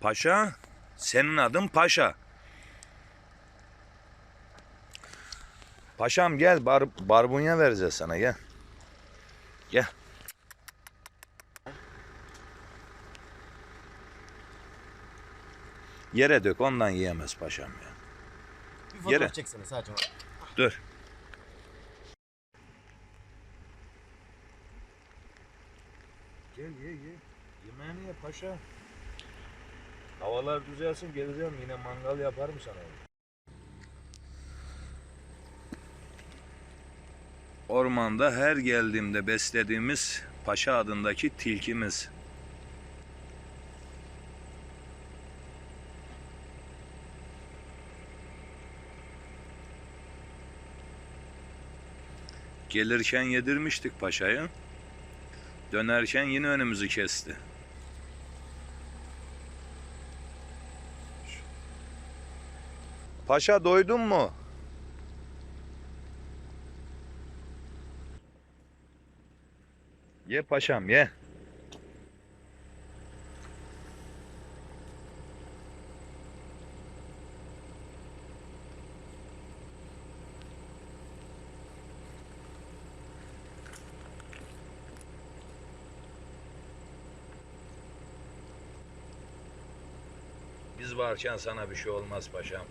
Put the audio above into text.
Paşa, senin adın Paşa. Paşam gel bar, barbunya vereceğiz sana gel. Gel. Yere dök ondan yiyemez paşam ya. Bir fotoğraf Yere. çeksene sadece. Dur. Gel ye ye. Yemeğini ye paşa. Havalar düzelsin geleceğim yine mangal yaparım sana. Ormanda her geldiğimde beslediğimiz Paşa adındaki tilkimiz. Gelirken yedirmiştik paşayı. Dönerken yine önümüzü kesti. Paşa doydun mu? Ye paşam ye. Biz varken sana bir şey olmaz paşam.